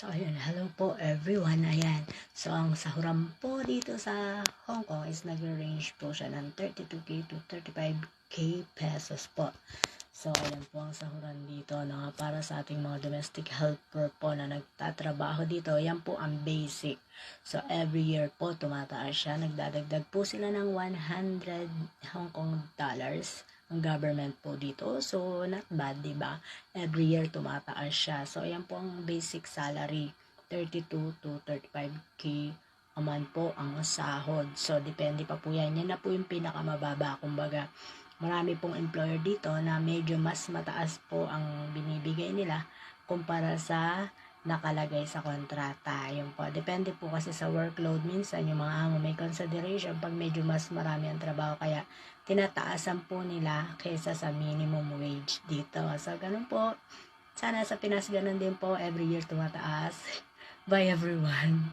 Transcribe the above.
So, ayun, hello po everyone. Ayan. So, ang sahuran po dito sa Hong Kong is nag-range po siya ng 32k to 35k pesos po. So, ayan po ang sahuran dito no, para sa ating mga domestic helper po na nagtatrabaho dito. Yan po ang basic. So, every year po tumataas siya. Nagdadagdag po sila ng 100 Hong Kong dollars ang government po dito. So, not bad, di ba? Every year tumataas siya. So, ayan po ang basic salary. 32 to 35k a month po ang sahod. So, depende pa po yan. Yan na po yung pinakamababa. Kumbaga, marami pong employer dito na medyo mas mataas po ang binibigay nila kumpara sa nakalagay sa kontrata. Yun po. Depende po kasi sa workload. Minsan, yung mga amo may consideration pag medyo mas marami ang trabaho. Kaya, tinataasan po nila kaysa sa minimum wage dito. So, ganun po. Sana sa Pinas ganun din po. Every year tumataas. Bye everyone.